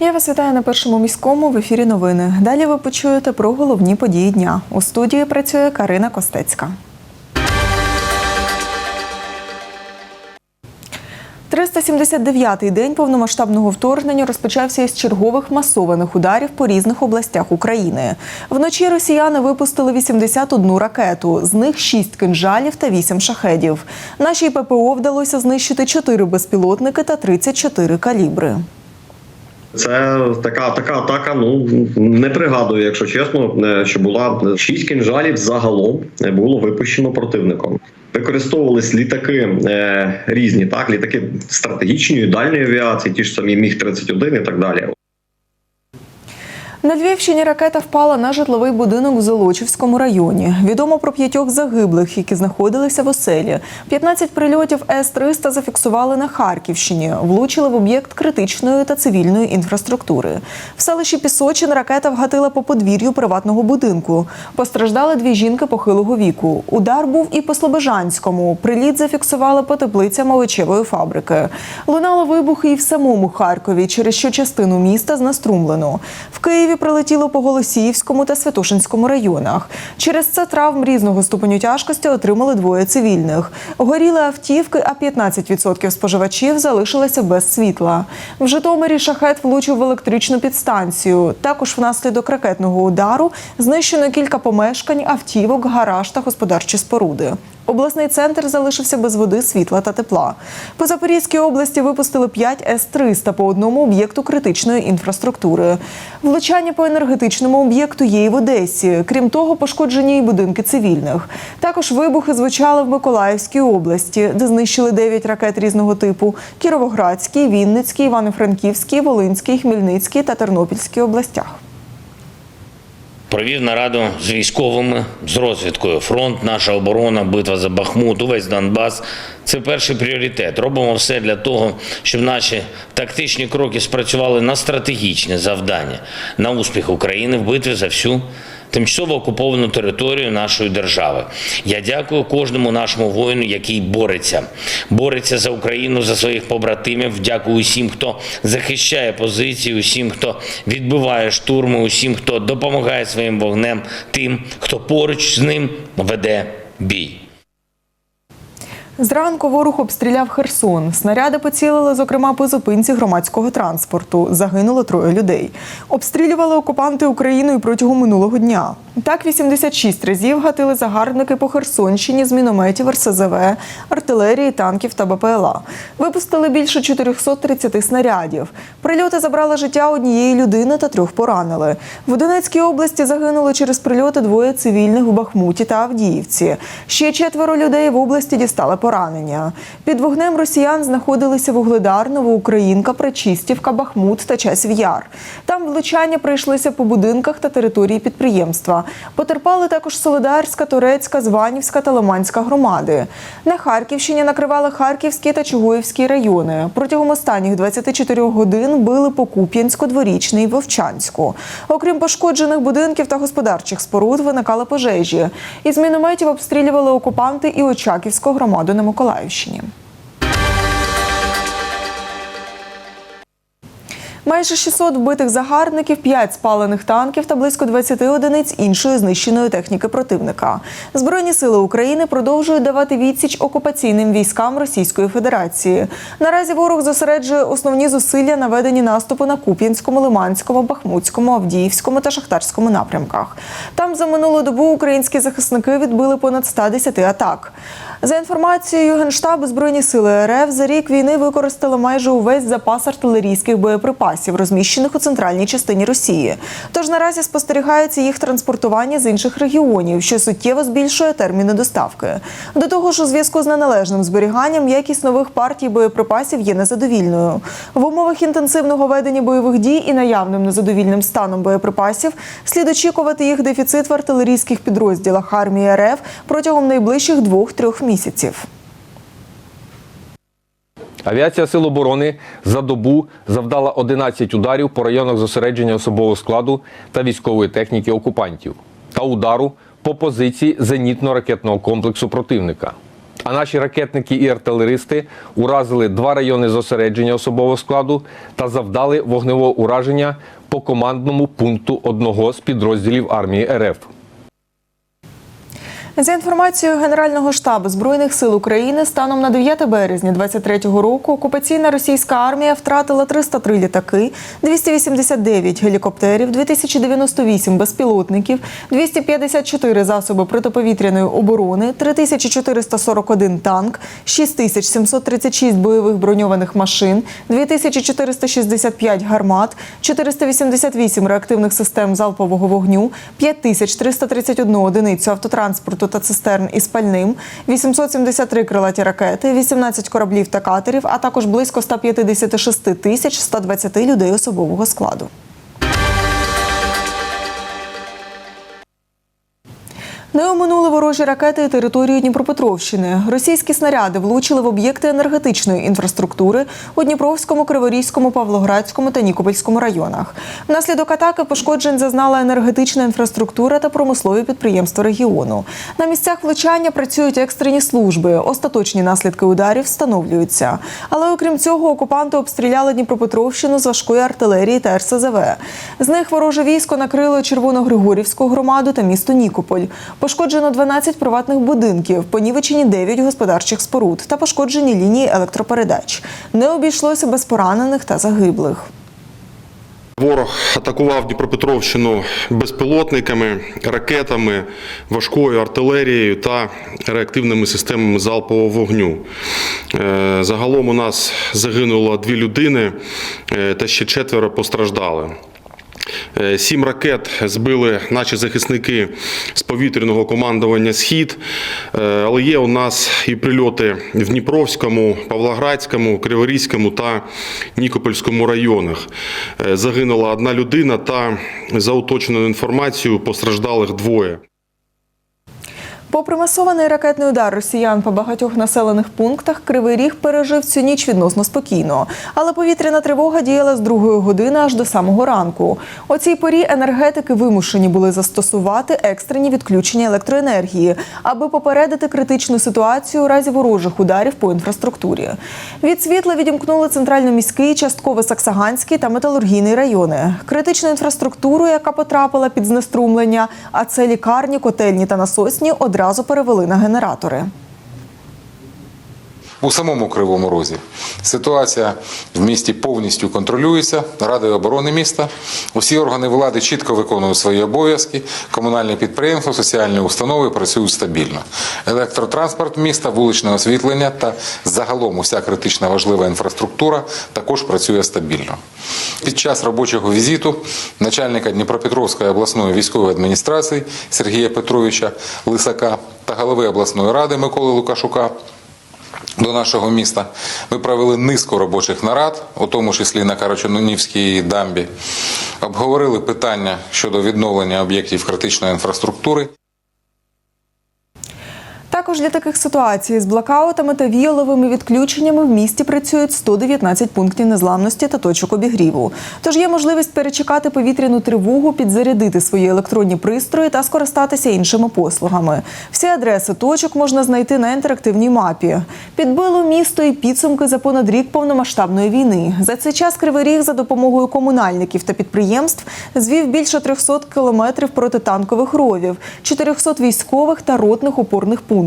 Я вас вітаю на першому міському в ефірі новини. Далі ви почуєте про головні події дня. У студії працює Карина Костецька. 379-й день повномасштабного вторгнення розпочався із чергових масованих ударів по різних областях України. Вночі росіяни випустили 81 ракету, з них 6 кинжалів та 8 шахедів. Нашій ППО вдалося знищити 4 безпілотники та 34 калібри. Це така така атака. Ну не пригадую, якщо чесно, е, що була шість кінжалів загалом е, було випущено противником. Використовувались літаки е, різні, так літаки стратегічної дальньої авіації, ті ж самі міг 31 і так далі. На Львівщині ракета впала на житловий будинок в Золочівському районі. Відомо про п'ятьох загиблих, які знаходилися в оселі. 15 прильотів С-300 зафіксували на Харківщині. Влучили в об'єкт критичної та цивільної інфраструктури. В селищі Пісочин ракета вгатила по подвір'ю приватного будинку. Постраждали дві жінки похилого віку. Удар був і по Слобожанському. Приліт зафіксували по теплицям овочевої фабрики. Лунали вибухи і в самому Харкові, через що частину міста знеструмлено. В Києві прилетіло по Голосіївському та Святошинському районах. Через це травм різного ступеню тяжкості отримали двоє цивільних. Горіли автівки, а 15% споживачів залишилися без світла. В Житомирі шахет влучив в електричну підстанцію. Також внаслідок ракетного удару знищено кілька помешкань, автівок, гараж та господарчі споруди. Обласний центр залишився без води, світла та тепла. По Запорізькій області випустили 5 С-300 по одному об'єкту критичної інфраструктури. Влучання по енергетичному об'єкту є і в Одесі. Крім того, пошкоджені й будинки цивільних. Також вибухи звучали в Миколаївській області, де знищили 9 ракет різного типу: Кіровоградській, Вінницькій, Івано-Франківській, Волинській, Хмельницькій та Тернопільській областях. Провів нараду з військовими, з розвідкою. Фронт, наша оборона, битва за Бахмут, увесь Донбас. Це перший пріоритет. Робимо все для того, щоб наші тактичні кроки спрацювали на стратегічне завдання, на успіх України в битві за всю тимчасово окуповану територію нашої держави. Я дякую кожному нашому воїну, який бореться, бореться за Україну, за своїх побратимів. Дякую усім, хто захищає позиції, усім, хто відбиває штурми, усім, хто допомагає своїм вогнем, тим, хто поруч з ним веде бій. Зранку ворог обстріляв Херсон. Снаряди поцілили, зокрема, по зупинці громадського транспорту. Загинуло троє людей. Обстрілювали окупанти Україною протягом минулого дня. Так, 86 разів гатили загарбники по Херсонщині з мінометів РСЗВ, артилерії, танків та БПЛА. Випустили більше 430 снарядів. Прильоти забрали життя однієї людини та трьох поранили. В Донецькій області загинули через прильоти двоє цивільних в Бахмуті та Авдіївці. Ще четверо людей в області дістали поранення. Під вогнем росіян знаходилися Вугледар, Новоукраїнка, Пречистівка, Бахмут та Часів Яр. Там влучання прийшлися по будинках та території підприємства. Потерпали також Солидарська, Турецька, Званівська та Лиманська громади. На Харківщині накривали Харківський та Чугуївський райони. Протягом останніх 24 годин били по Куп'янську, Дворічний Вовчанську. Окрім пошкоджених будинків та господарчих споруд, виникали пожежі. Із мінометів обстрілювали окупанти і Очаківську громаду на Миколаївщині. Майже 600 вбитих загарбників, 5 спалених танків та близько 20 одиниць іншої знищеної техніки противника. Збройні сили України продовжують давати відсіч окупаційним військам Російської Федерації. Наразі ворог зосереджує основні зусилля на веденні наступу на Куп'янському, Лиманському, Бахмутському, Авдіївському та Шахтарському напрямках. Там за минулу добу українські захисники відбили понад 110 атак. За інформацією Генштабу Збройні сили РФ за рік війни використали майже увесь запас артилерійських боєприпасів, розміщених у центральній частині Росії. Тож наразі спостерігається їх транспортування з інших регіонів, що суттєво збільшує терміни доставки. До того ж, у зв'язку з неналежним зберіганням якість нових партій боєприпасів є незадовільною. В умовах інтенсивного ведення бойових дій і наявним незадовільним станом боєприпасів слід очікувати їх дефіцит в артилерійських підрозділах армії РФ протягом найближчих двох-трьох місяців. Авіація Сил оборони за добу завдала 11 ударів по районах зосередження особового складу та військової техніки окупантів та удару по позиції зенітно-ракетного комплексу противника. А наші ракетники і артилеристи уразили два райони зосередження особового складу та завдали вогневого ураження по командному пункту одного з підрозділів армії РФ. За інформацією Генерального штабу збройних сил України, станом на 9 березня 2023 року окупаційна російська армія втратила 303 літаки, 289 гелікоптерів, 2098 безпілотників, 254 засоби протиповітряної оборони, 3441 танк, 6736 бойових броньованих машин, 2465 гармат, 488 реактивних систем залпового вогню, 5331 одиницю автотранспорту та цистерн із пальним, 873 крилаті ракети, 18 кораблів та катерів, а також близько 156 тисяч 120 людей особового складу. Не оминули ворожі ракети територію Дніпропетровщини. Російські снаряди влучили в об'єкти енергетичної інфраструктури у Дніпровському, Криворізькому, Павлоградському та Нікопольському районах. Внаслідок атаки пошкоджень зазнала енергетична інфраструктура та промислові підприємства регіону. На місцях влучання працюють екстрені служби. Остаточні наслідки ударів встановлюються. Але окрім цього, окупанти обстріляли Дніпропетровщину з важкої артилерії та РСЗВ. З них вороже військо накрило Червоногригорівську громаду та місто Нікополь. Пошкоджено 12 приватних будинків, понівечені 9 господарчих споруд та пошкоджені лінії електропередач. Не обійшлося без поранених та загиблих. Ворог атакував Дніпропетровщину безпілотниками, ракетами, важкою артилерією та реактивними системами залпового вогню. Е, Загалом у нас загинуло дві людини е, та ще четверо постраждали. Е, Сім ракет збили наші захисники з повітряного командування Схід, Е, але є у нас і прильоти в Дніпровському, Павлоградському, Криворізькому та Нікопольському районах. Е, Загинула одна людина та за уточненою інформацією постраждалих двоє. Попри масований ракетний удар росіян по багатьох населених пунктах, Кривий Ріг пережив цю ніч відносно спокійно. Але повітряна тривога діяла з другої години аж до самого ранку. О цій порі енергетики вимушені були застосувати екстрені відключення електроенергії, аби попередити критичну ситуацію у разі ворожих ударів по інфраструктурі. Від світла відімкнули центрально-міський, частково Саксаганський та металургійний райони. Критичну інфраструктуру, яка потрапила під знеструмлення, а це лікарні, котельні та насосні, одразу перевели на генератори. У самому Кривому Розі ситуація в місті повністю контролюється Радою оборони міста. Усі органи влади чітко виконують свої обов'язки. Комунальні підприємства, соціальні установи працюють стабільно. Електротранспорт міста, вуличне освітлення та загалом уся критична важлива інфраструктура також працює стабільно. Під час робочого візиту начальника Дніпропетровської обласної військової адміністрації Сергія Петровича Лисака та голови обласної ради Миколи Лукашука до нашого міста. Ми провели низку робочих нарад, у тому числі на Карачунівській дамбі. Обговорили питання щодо відновлення об'єктів критичної інфраструктури. Також для таких ситуацій з блокаутами та віяловими відключеннями в місті працюють 119 пунктів незламності та точок обігріву. Тож є можливість перечекати повітряну тривогу, підзарядити свої електронні пристрої та скористатися іншими послугами. Всі адреси точок можна знайти на інтерактивній мапі. Підбило місто і підсумки за понад рік повномасштабної війни. За цей час Кривий Ріг за допомогою комунальників та підприємств звів більше 300 кілометрів протитанкових ровів, 400 військових та ротних опорних пунктів,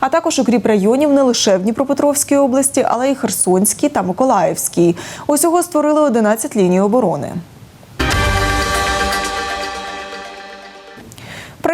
а також укріп районів не лише в Дніпропетровській області, але й Херсонській та Миколаївській. Усього створили 11 ліній оборони.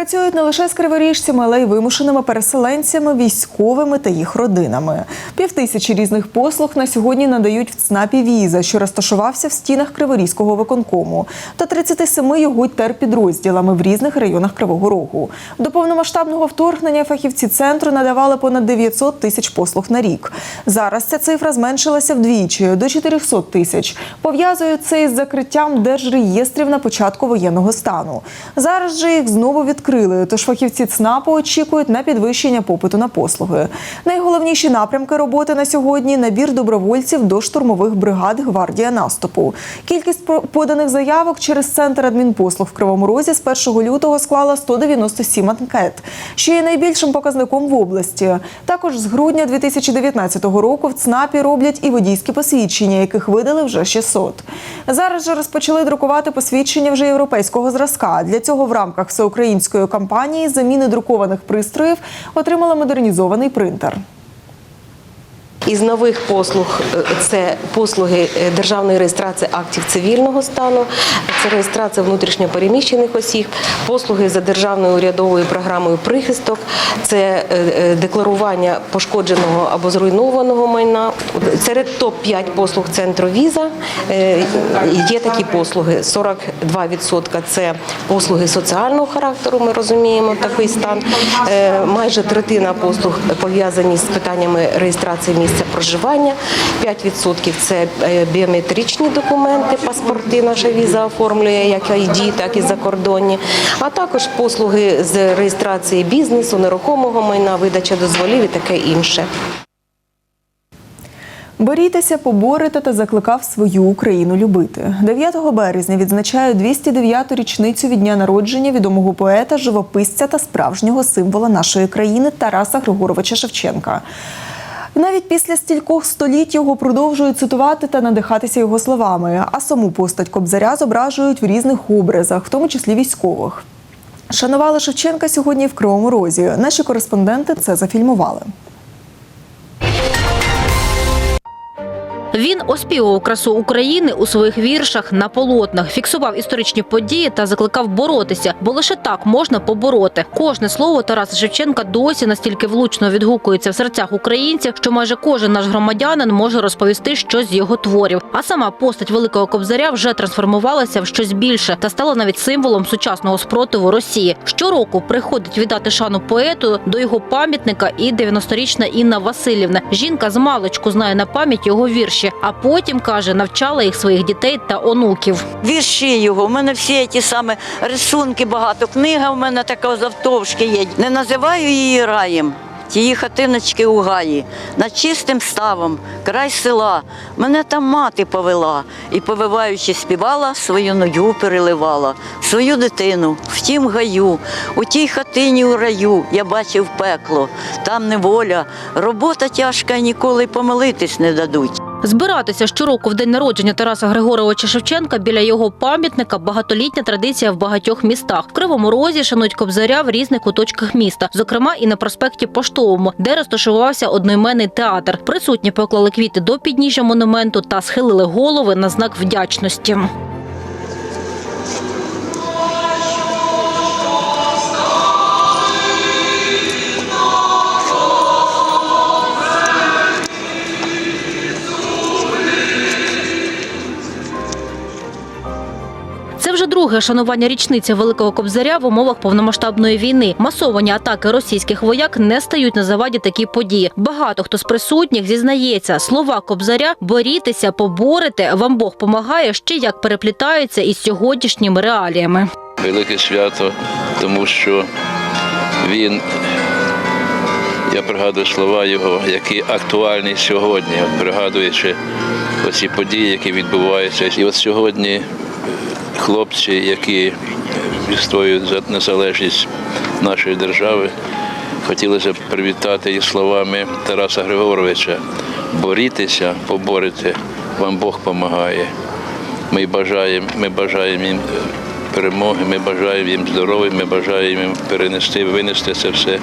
Працюють не лише з криворіжцями, але й вимушеними переселенцями, військовими та їх родинами. Півтисячі різних послуг на сьогодні надають в ЦНАПі Віза, що розташувався в стінах Криворізького виконкому, та 37 його терпідрозділами в різних районах Кривого Рогу. До повномасштабного вторгнення фахівці центру надавали понад 900 тисяч послуг на рік. Зараз ця цифра зменшилася вдвічі до 400 тисяч. Пов'язують це із закриттям держреєстрів на початку воєнного стану. Зараз же їх знову відкрили відкрили, тож фахівці ЦНАПу очікують на підвищення попиту на послуги. Найголовніші напрямки роботи на сьогодні набір добровольців до штурмових бригад гвардія наступу. Кількість поданих заявок через центр адмінпослуг в Кривому Розі з 1 лютого склала 197 анкет, що є найбільшим показником в області. Також з грудня 2019 року в ЦНАПі роблять і водійські посвідчення, яких видали вже 600. Зараз же розпочали друкувати посвідчення вже європейського зразка. Для цього в рамках всеукраїнської кампанії заміни друкованих пристроїв отримала модернізований принтер. Із нових послуг е, це послуги е, державної реєстрації актів цивільного стану, це реєстрація внутрішньопереміщених осіб, послуги за державною урядовою програмою прихисток, це е, декларування пошкодженого або зруйнованого майна. Серед топ 5 послуг центру віза є такі послуги. 42% це послуги соціального характеру. Ми розуміємо такий стан. Майже третина послуг пов'язані з питаннями реєстрації місця проживання. 5% це е, біометричні документи, паспорти. Наша віза оформлює як ID, так і закордонні. А також послуги з реєстрації бізнесу, нерухомого майна, видача дозволів і таке інше. Борітеся, поборете та закликав свою Україну любити. 9 березня відзначають 209-ту річницю від дня народження відомого поета, живописця та справжнього символа нашої країни Тараса Григоровича Шевченка. Навіть після стількох століть його продовжують цитувати та надихатися його словами, а саму постать Кобзаря зображують в різних образах, в тому числі військових. Шанували Шевченка сьогодні в Кривому Розі. Наші кореспонденти це зафільмували. Він оспівував красу України у своїх віршах на полотнах, фіксував історичні події та закликав боротися, бо лише так можна побороти. Кожне слово Тараса Шевченка досі настільки влучно відгукується в серцях українців, що майже кожен наш громадянин може розповісти щось з його творів. А сама постать великого кобзаря вже трансформувалася в щось більше та стала навіть символом сучасного спротиву Росії. Щороку приходить віддати шану поету до його пам'ятника і 90-річна Інна Васильівна. Жінка з маличку знає на пам'ять його вірші, а потім каже, навчала їх своїх дітей та онуків. Вірші його, у мене всі ті самі рисунки багато. Книга в мене така завтовшки є. Не називаю її раєм. Тії хатиночки у гаї, над чистим ставом, край села. Мене там мати повела і, повиваючи, співала, свою ною переливала, свою дитину в тім гаю, у тій хатині у раю я бачив пекло, там неволя, робота тяжка, ніколи помилитись не дадуть. Збиратися щороку в день народження Тараса Григоровича Шевченка біля його пам'ятника багатолітня традиція в багатьох містах. В Кривому Розі шанують кобзаря в різних куточках міста, зокрема і на проспекті Поштовому, де розташувався одноіменний театр. Присутні поклали квіти до підніжжя монументу та схилили голови на знак вдячності. Вже друге шанування річниці Великого Кобзаря в умовах повномасштабної війни. Масовані атаки російських вояк не стають на заваді такі події. Багато хто з присутніх зізнається, слова Кобзаря борітеся, поборете, вам Бог помагає ще як переплітаються із сьогоднішніми реаліями. велике свято, тому що він, я пригадую слова його, які актуальні сьогодні, пригадуючи оці події, які відбуваються. І от сьогодні хлопці, які відстоюють за незалежність нашої держави, хотілося б привітати їх словами Тараса Григоровича. Борітеся, поборете, вам Бог помагає. Ми бажаємо, ми бажаємо їм перемоги, ми бажаємо їм здоров'я, ми бажаємо їм перенести, винести це все.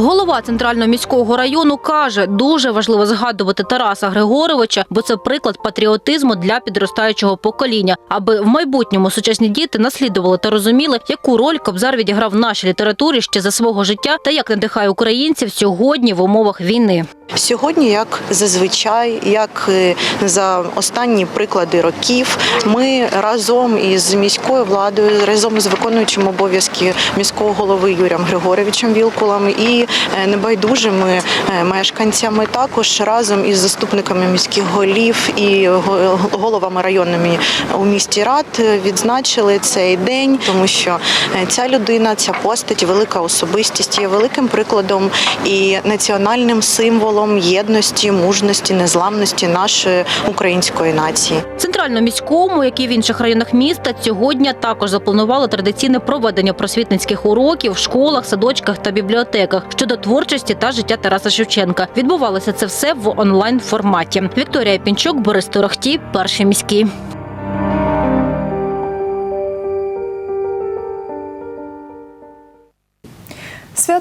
Голова центрального міського району каже, дуже важливо згадувати Тараса Григоровича, бо це приклад патріотизму для підростаючого покоління, аби в майбутньому сучасні діти наслідували та розуміли, яку роль Кобзар відіграв в нашій літературі ще за свого життя та як надихає українців сьогодні в умовах війни. Сьогодні, як зазвичай, як е, за останні приклади років, ми разом із міською владою, разом з виконуючим обов'язки міського голови Юрієм Григоровичем Вілкулом і небайдужими е, мешканцями. Також разом із заступниками міських голів і го- головами районними у місті рад е, відзначили цей день, тому що е, ця людина, ця постать, велика особистість є великим прикладом і національним символом єдності, мужності, незламності нашої української нації. В центральному міському, як і в інших районах міста, цього дня також запланували традиційне проведення просвітницьких уроків в школах, садочках та бібліотеках щодо творчості та життя Тараса Шевченка. Відбувалося це все в онлайн форматі. Вікторія Пінчук, Борис Торохті, перший міський.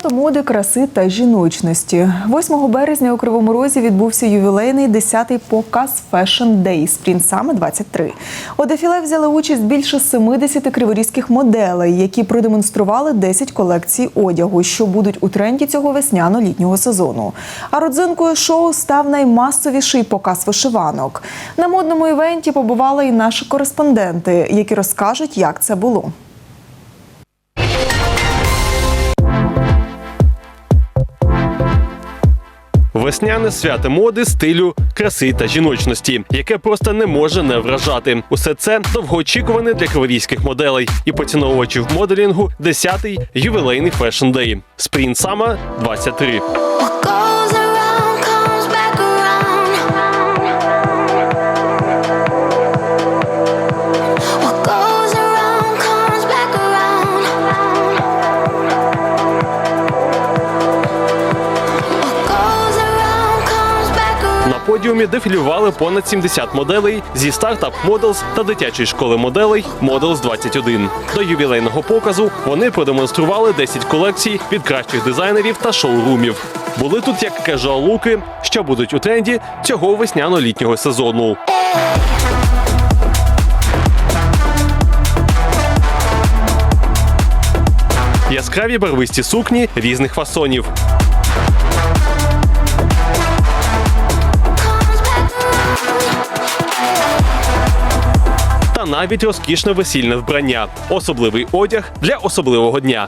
Свято моди, краси та жіночності. 8 березня у Кривому Розі відбувся ювілейний 10-й показ Fashion Day Spring Summer 23. У дефіле взяли участь більше 70 криворізьких моделей, які продемонстрували 10 колекцій одягу, що будуть у тренді цього весняно-літнього сезону. А родзинкою шоу став наймасовіший показ вишиванок. На модному івенті побували і наші кореспонденти, які розкажуть, як це було. Весняне свято моди, стилю, краси та жіночності, яке просто не може не вражати. Усе це довгоочікуване для криворізьких моделей і поціновувачів моделінгу 10-й ювілейний фешн дей Спрінт сама 23. Подіумі дефілювали понад 70 моделей зі стартап Models та дитячої школи моделей Models 21. До ювілейного показу вони продемонстрували 10 колекцій від кращих дизайнерів та шоурумів. Були тут як кежуал луки, що будуть у тренді цього весняно-літнього сезону. Яскраві барвисті сукні різних фасонів. Навіть розкішне весільне вбрання, особливий одяг для особливого дня.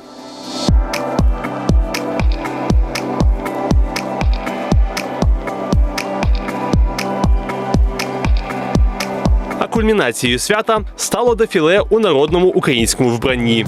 А кульмінацією свята стало дефіле у народному українському вбранні.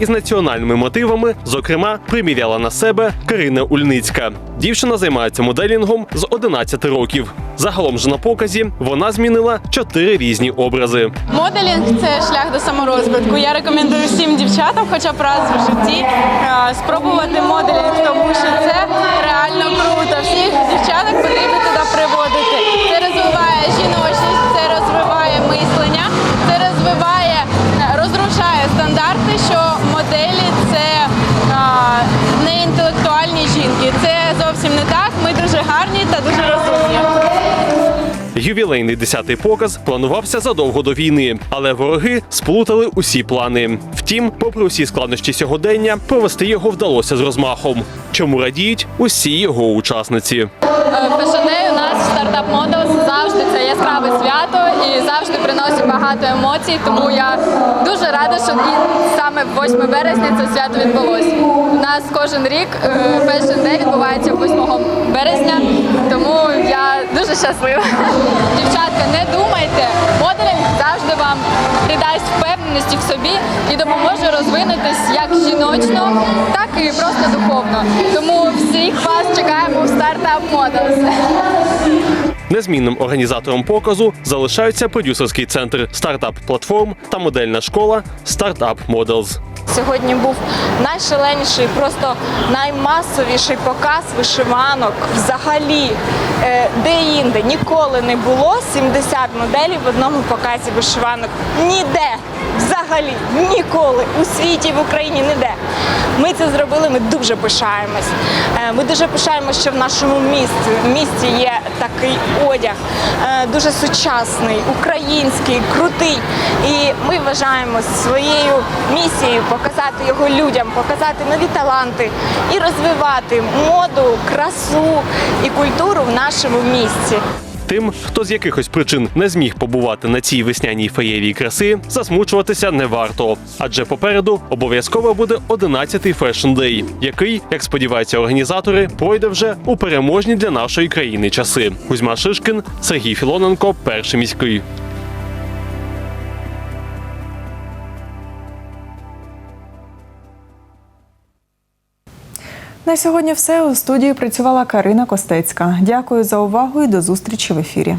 Із національними мотивами, зокрема, приміряла на себе Карина Ульницька. Дівчина займається моделінгом з 11 років. Загалом ж на показі вона змінила чотири різні образи. Моделінг це шлях до саморозвитку. Я рекомендую всім дівчатам, хоча б раз в житті, е, спробувати моделінг, тому що це реально круто. Всіх дівчаток потрібно туди приводити. Це розвиває жіночність, Ювілейний 10-й показ планувався задовго до війни, але вороги сплутали усі плани. Втім, попри усі складнощі сьогодення, провести його вдалося з розмахом. Чому радіють усі його учасниці. Стартап Models завжди це яскраве свято і завжди приносить багато емоцій. Тому я дуже рада, що саме 8 березня це свято відбулося. У нас кожен рік Fashion Day відбувається 8 березня, тому я дуже щаслива. Дівчатка, не думайте, моделінг завжди вам придасть впевненості в собі і допоможе розвинутись як жіночно, так і просто духовно. Тому всіх вас чекаємо в стартап Models. Незмінним організатором показу залишаються продюсерський центр стартап платформ та модельна школа Стартап Models. Сьогодні був найшаленіший, просто наймасовіший показ вишиванок взагалі е, де-інде ніколи не було 70 моделів в одному показі вишиванок. Ніде взагалі ніколи у світі, в Україні ніде. Ми це зробили, ми дуже пишаємось. Е, Ми дуже пишаємось, що в нашому місті, місті є такий одяг, е, дуже сучасний, український, крутий. І ми вважаємо своєю місією показати його людям, показати нові таланти і розвивати моду, красу і культуру в нашому місті. Тим, хто з якихось причин не зміг побувати на цій весняній феєрії краси, засмучуватися не варто. Адже попереду обов'язково буде 11-й Fashion Day, який, як сподіваються організатори, пройде вже у переможні для нашої країни часи. Кузьма Шишкін, Сергій Філоненко, перший міський. На сьогодні все у студії працювала Карина Костецька. Дякую за увагу і до зустрічі в ефірі.